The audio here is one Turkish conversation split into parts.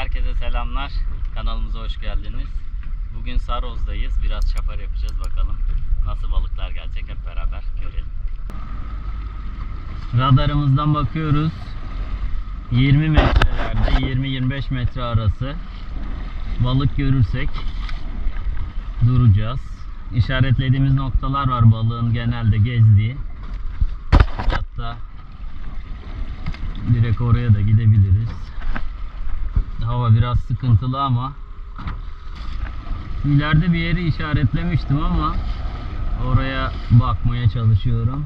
Herkese selamlar. Kanalımıza hoş geldiniz. Bugün Saroz'dayız. Biraz çapar yapacağız bakalım. Nasıl balıklar gelecek hep beraber görelim. Radarımızdan bakıyoruz. 20 metrelerde 20-25 metre arası balık görürsek duracağız. İşaretlediğimiz noktalar var balığın genelde gezdiği. Hatta direkt oraya da gidebiliriz. Hava biraz sıkıntılı ama ileride bir yeri işaretlemiştim ama oraya bakmaya çalışıyorum.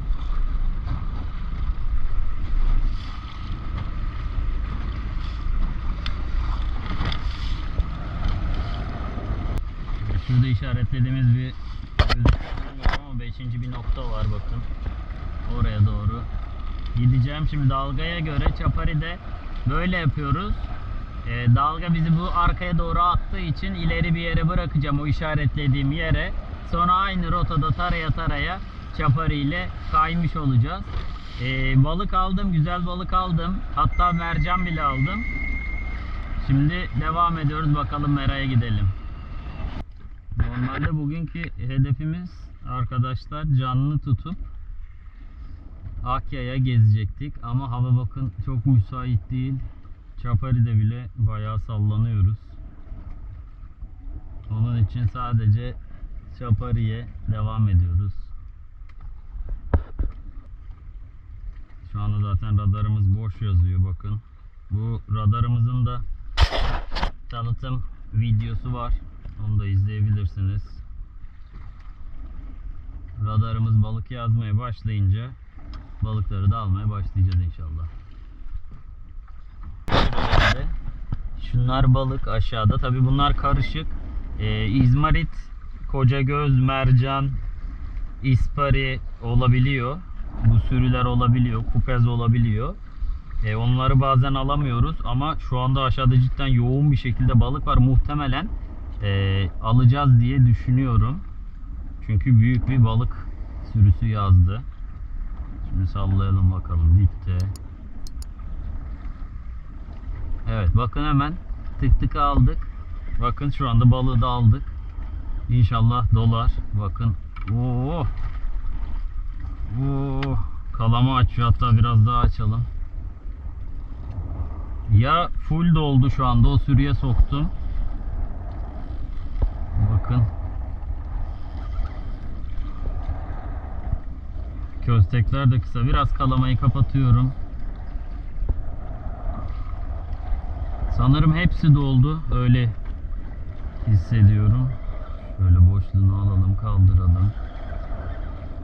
Şurada işaretlediğimiz bir ama 5. bir nokta var bakın. Oraya doğru gideceğim. Şimdi dalgaya göre Çapari'de böyle yapıyoruz. Ee, dalga bizi bu arkaya doğru attığı için ileri bir yere bırakacağım o işaretlediğim yere. Sonra aynı rotada taraya taraya Çapari ile kaymış olacağız. Ee, balık aldım, güzel balık aldım. Hatta mercan bile aldım. Şimdi devam ediyoruz. Bakalım meraya gidelim. Normalde bugünkü hedefimiz arkadaşlar canlı tutup Akya'ya gezecektik ama hava bakın çok müsait değil. Çapari'de bile bayağı sallanıyoruz. Onun için sadece Çapari'ye devam ediyoruz. Şu anda zaten radarımız boş yazıyor bakın. Bu radarımızın da tanıtım videosu var. Onu da izleyebilirsiniz. Radarımız balık yazmaya başlayınca balıkları da almaya başlayacağız inşallah. Şöyle. Şunlar balık aşağıda. Tabi bunlar karışık. Ee, İzmarit, koca göz, mercan, ispari olabiliyor. Bu sürüler olabiliyor. Kupez olabiliyor. Ee, onları bazen alamıyoruz ama şu anda aşağıda cidden yoğun bir şekilde balık var. Muhtemelen e, alacağız diye düşünüyorum. Çünkü büyük bir balık sürüsü yazdı. Şimdi sallayalım bakalım dipte. Evet bakın hemen tık tık aldık. Bakın şu anda balığı da aldık. İnşallah dolar. Bakın. Oo. Oo. Kalama açıyor hatta biraz daha açalım. Ya full doldu şu anda o sürüye soktum. Bakın. Köstekler de kısa. Biraz kalamayı kapatıyorum. Sanırım hepsi doldu. Öyle hissediyorum. Şöyle boşluğunu alalım, kaldıralım.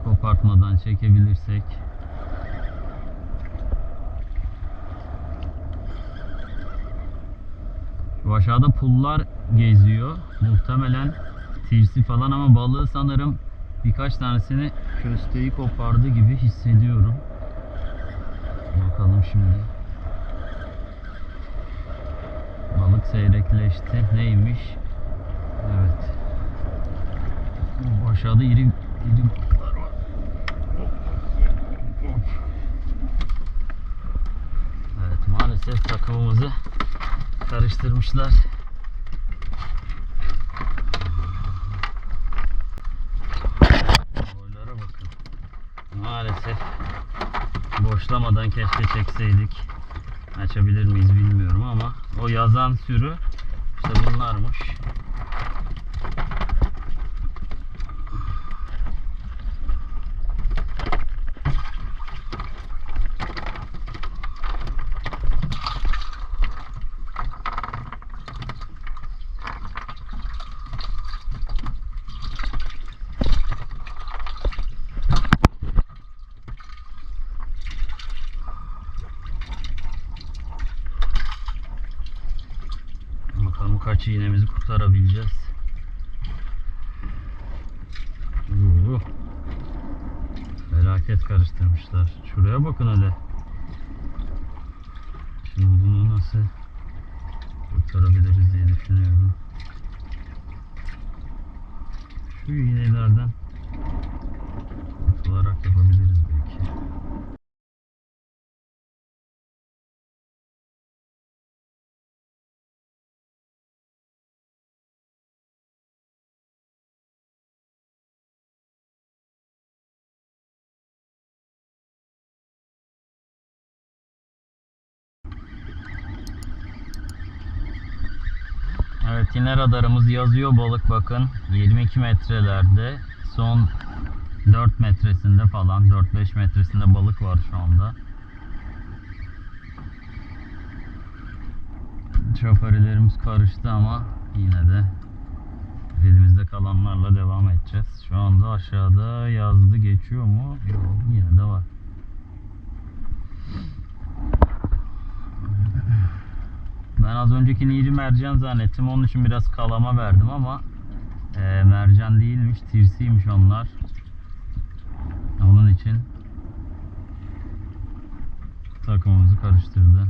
Kopartmadan çekebilirsek. Şu aşağıda pullar geziyor. Muhtemelen tirsi falan ama balığı sanırım birkaç tanesini kösteği kopardı gibi hissediyorum. Bakalım şimdi. Balık seyrekleşti. Neymiş? Evet. Aşağıda iri iri balıklar var. Evet maalesef takımımızı karıştırmışlar. Boylara bakın. Maalesef boşlamadan keşke çekseydik. Açabilir miyiz bilmiyorum ama o yazan sürü işte bunlarmış. Bakalım kaç iğnemizi kurtarabileceğiz. Oo. Felaket karıştırmışlar. Şuraya bakın hele. Şimdi bunu nasıl kurtarabiliriz diye düşünüyorum. Şu iğnelerden Evet yine radarımız yazıyor balık bakın 22 metrelerde son 4 metresinde falan 4-5 metresinde balık var şu anda. Şoförlerimiz karıştı ama yine de elimizde kalanlarla devam edeceğiz. Şu anda aşağıda yazdı geçiyor mu? Yok yine de var. Ben az öncekini iri mercan zannettim. Onun için biraz kalama verdim ama e, mercan değilmiş. Tirsiymiş onlar. Onun için takımımızı karıştırdı.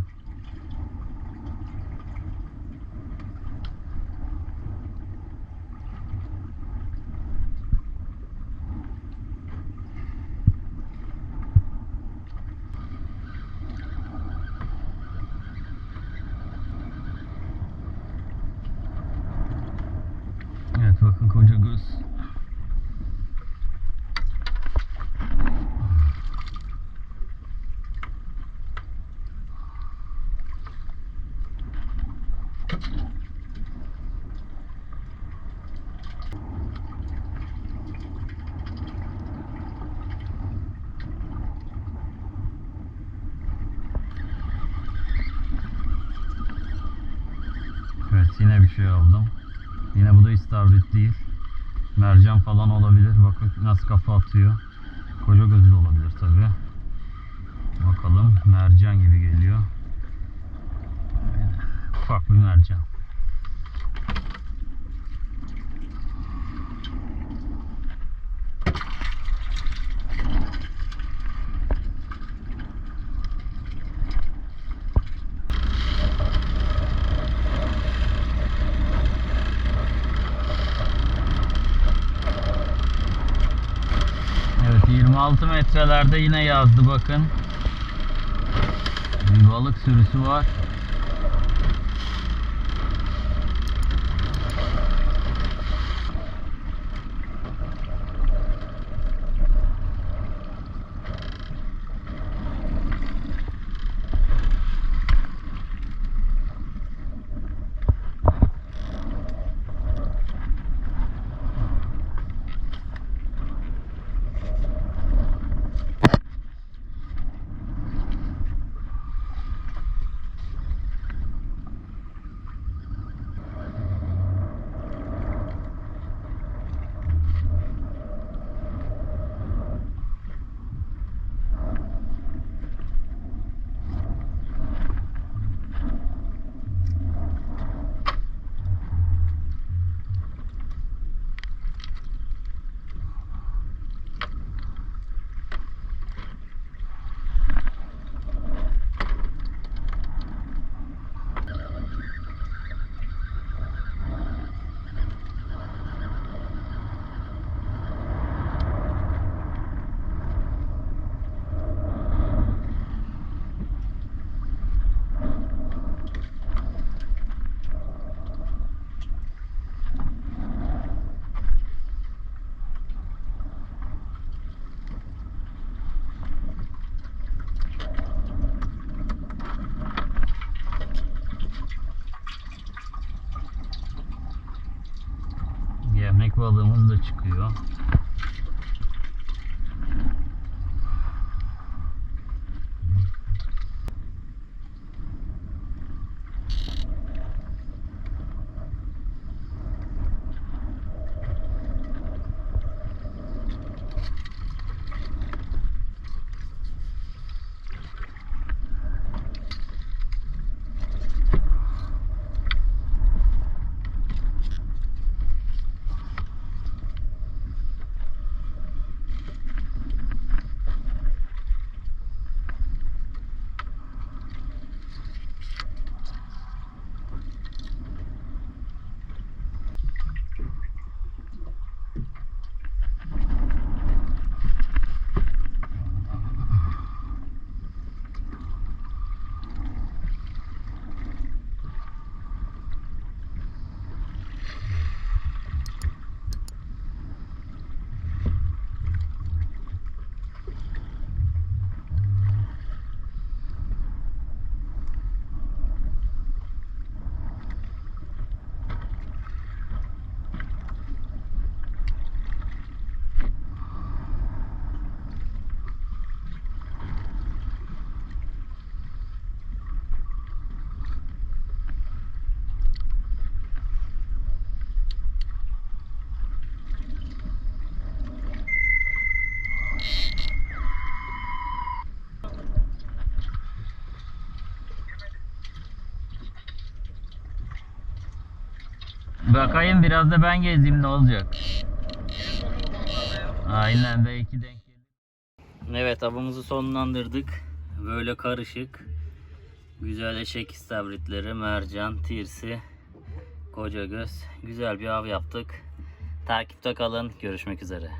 Evet bakın koca göz. Evet yine bir şey aldım. Yine bu da istavrit değil. Mercan falan olabilir. Bakın nasıl kafa atıyor. Koca gözü de olabilir tabi. Bakalım mercan gibi geliyor. Ufak bir mercan. Evet 26 metrelerde yine yazdı bakın. Bir balık sürüsü var. Balığımız da çıkıyor. Bakayım biraz da ben gezeyim ne olacak. Aynen belki denk gelir. Evet avımızı sonlandırdık. Böyle karışık. Güzel eşek istavritleri, mercan, tirsi, koca göz. Güzel bir av yaptık. Takipte kalın. Görüşmek üzere.